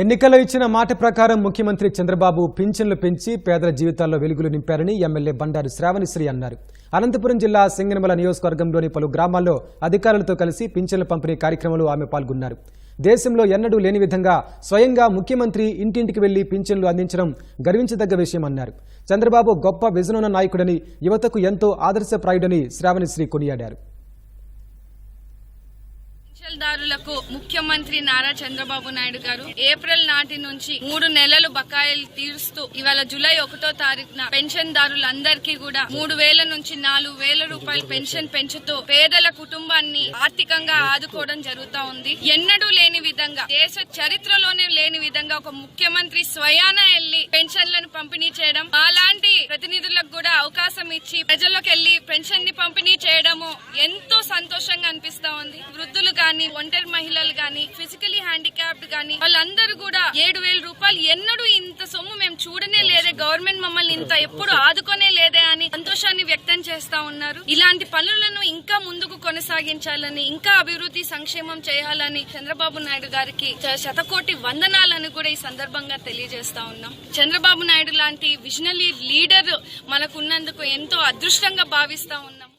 ఎన్నికల్లో ఇచ్చిన మాట ప్రకారం ముఖ్యమంత్రి చంద్రబాబు పింఛన్లు పెంచి పేదల జీవితాల్లో వెలుగులు నింపారని ఎమ్మెల్యే బండారు శ్రావణిశ్రీ అన్నారు. అనంతపురం జిల్లా సింగనమల నియోజకవర్గంలోని పలు గ్రామాల్లో అధికారులతో కలిసి పింఛన్ల పంపిణీ కార్యక్రమంలో ఆమె పాల్గొన్నారు. దేశంలో ఎన్నడూ లేని విధంగా స్వయంగా ముఖ్యమంత్రి ఇంటింటికి వెళ్ళి పింఛన్లు అందించడం గర్వించదగ్గ విషయమన్నారు చంద్రబాబు గొప్ప విజనున్న నాయకుడని యువతకు ఎంతో ఆదర్శప్రాయుడని శ్రావణిశ్రీ కొనియాడారు. పెన్షన్దారులకు ముఖ్యమంత్రి నారా చంద్రబాబు నాయుడు గారు ఏప్రిల్ నాటి నుంచి మూడు నెలలు బకాయిలు తీరుస్తూ ఇవాళ జూలై ఒకటో తారీఖున పెన్షన్ దారులందరికీ కూడా మూడు వేల నుంచి నాలుగు వేల రూపాయలు పెన్షన్ పెంచుతూ పేదల కుటుంబాన్ని ఆర్థికంగా ఆదుకోవడం జరుగుతా ఉంది. ఎన్నడూ లేని విధంగా దేశ చరిత్రలోనే లేని విధంగా ఒక ముఖ్యమంత్రి స్వయాన వెళ్ళి పెన్షన్లను పంపిణీ చేయడం అలాంటి ప్రతినిధులకు కూడా అవకాశం ఇచ్చి ప్రజలకు వెళ్ళి పెన్షన్ని పంపిణీ చేయడము ఎంతో సంతోషంగా అనిపిస్తుంది. కానీ ఒంటరి మహిళలు కానీ ఫిజికలీ హ్యాండిక్యాప్డ్ కానీ వాళ్ళందరూ కూడా ఏడు వేల రూపాయలు ఎన్నడూ ఇంత సొమ్ము మేము చూడనే లేదే గవర్నమెంట్ మమ్మల్ని ఇంత ఎప్పుడు ఆదుకోనే లేదే అని సంతోషాన్ని వ్యక్తం చేస్తా ఉన్నారు. ఇలాంటి పనులను ఇంకా ముందుకు కొనసాగించాలని ఇంకా అభివృద్ధి సంక్షేమం చేయాలని చంద్రబాబు నాయుడు గారికి శతకోటి వందనాలను కూడా ఈ సందర్భంగా తెలియజేస్తా ఉన్నాం. చంద్రబాబు నాయుడు లాంటి విజనరీ లీడర్ మనకున్నందుకు ఎంతో అదృష్టంగా భావిస్తా ఉన్నాం.